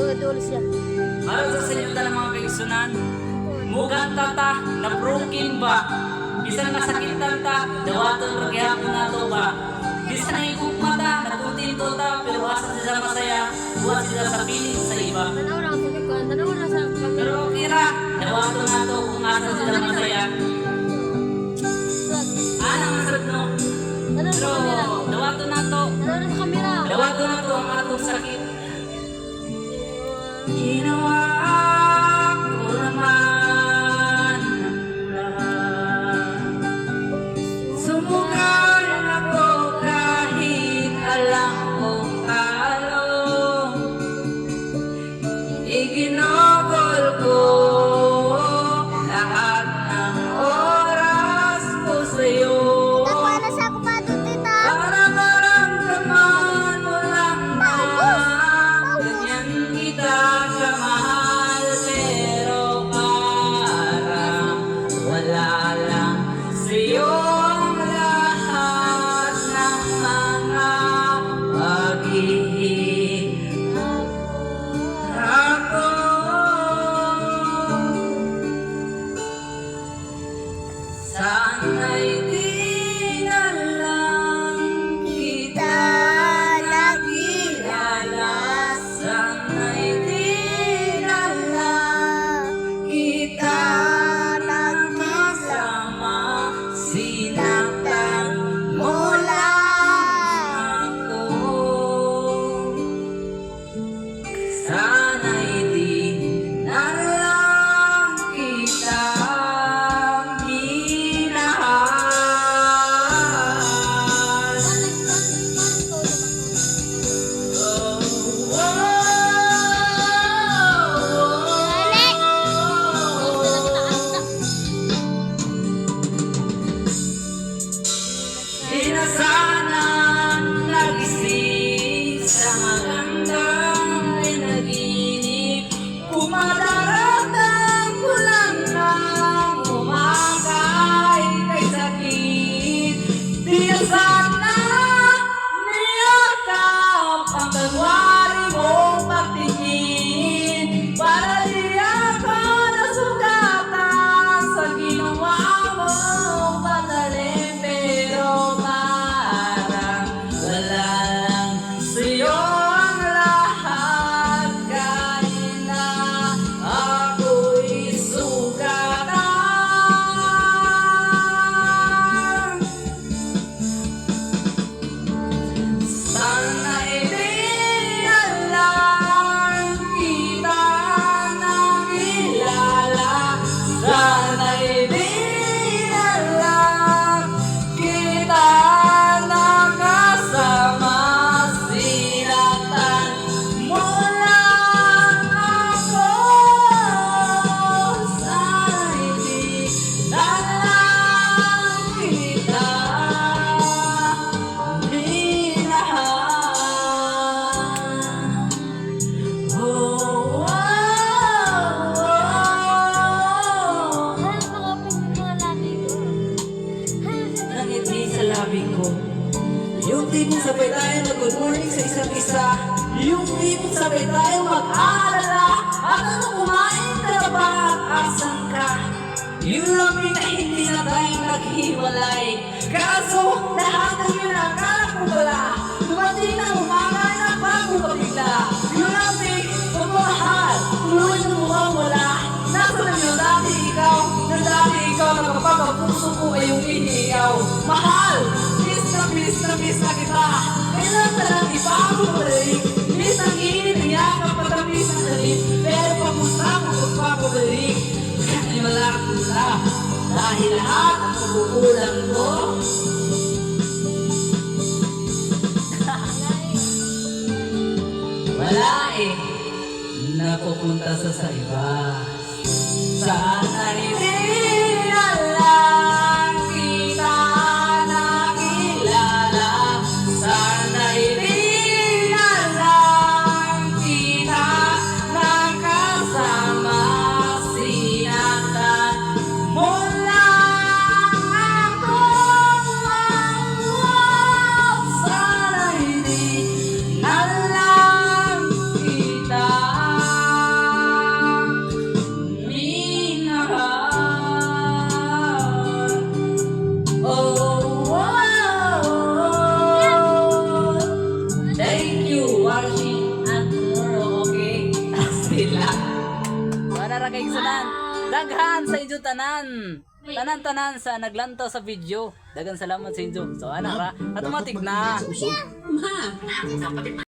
Dudol siya. Para sa inyo talang mga kaigsunan, mugan tata na broken ba? Bisan masakitan ta, dawaton paghihapon na to ba? Bisan ang ikugma ta, nakuntinto ta, pero asa sila masaya, buhat sila sa piling sa iba. Tanaw na ako sa kwan. Tanaw na sa kwan. Pero okay ra, dawaton na to kung asa sila masaya. Anang masarap no? Pero dawaton na to, na dawaton na to ang atong sakit. Ginawa ko sáng nay Yung tipong sabay tayo na good morning sa isa't isa. Yung tipong sabay tayo mag-aalala. At ano kumain ka na ba asan ka? Yun lang yun na hindi na tayo naghiwalay. Kaso lahat ng yun ang akala ko wala. Dumating na umaga na bago ka bigla. Yun ang big pagmahal. Tuloy na mawawala. Nasa lang yung dati ikaw. Nang dati ikaw na kapag ang puso ko ay yung iniiyaw. Mahal! Miss na miss na kita. Kailan na lang ipapabalik. Miss ang init yakap patamis ang dalit. Pero papunta mo pagpapabalik. Ay wala ko na. Dahil lahat ang pagkukulang ko. Wala eh. Napupunta sa sa iba. Hindi na kay Sunan. Daghan sa inyo tanan. Tanan-tanan sa naglantaw sa video. Dagan salamat sa inyo. So ana ra, automatic na. Ma!